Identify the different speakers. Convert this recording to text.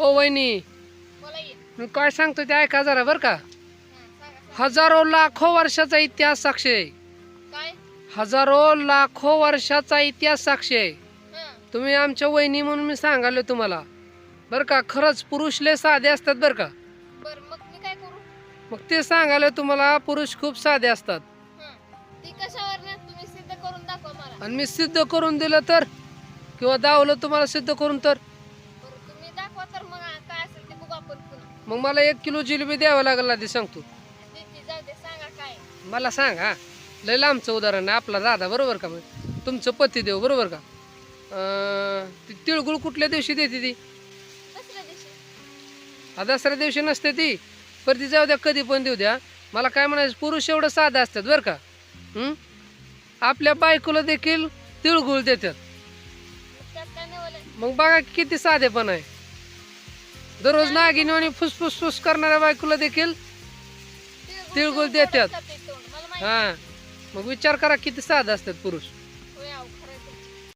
Speaker 1: ओ वहिनी. मी काय सांगतो ते ऐका जरा बरं का. हजारो लाखो वर्षाचा इतिहास साक्षी आहे. हजारो लाखो वर्षाचा इतिहास साक्षी आहे. तुम्ही आमच्या वहिनी म्हणून मी सांगालो तुम्हाला. बरं का खरंच पुरुष लय साधे असतात बरं का?
Speaker 2: बर मग मी काय करू?
Speaker 1: मग ते सांगालो तुम्हाला पुरुष खूप साधे असतात. आणि मी सिद्ध करून दिलं तर? किंवा दावलं तुम्हाला सिद्ध करून तर?
Speaker 2: तर मग काय असेल ते बघू आपण पुन्हा.
Speaker 1: मग मला एक किलो जिलेबी द्यावं लागेल आधी सांगतो.
Speaker 2: देते जाऊ दे सांगा काय.
Speaker 1: मला सांग हा. लय लांबचं उदाहरण आहे आपला दादा बरोबर का मग? तुमचं पती देव बरोबर का? अं, ती तिळगुळ कुठल्या दिवशी देते ती?
Speaker 2: दुसऱ्या दिवशी.
Speaker 1: हा दसऱ्या दिवशी नसते ती. पण ती जाऊ द्या कधी पण देऊ द्या. मला काय म्हणायचं पुरुष एवढं साधं असतात बरं का? हं? आपल्या बायकोला देखील तिळगुळ देतात.
Speaker 2: मग त्यात काय
Speaker 1: मग बघा किती साधेपण आहे. दररोज नागिनी आणि फुसफुस फुस करणाऱ्या बायकोला देखील तिळगुळ देतात. हा. मग विचार करा किती साधं असतात पुरुष.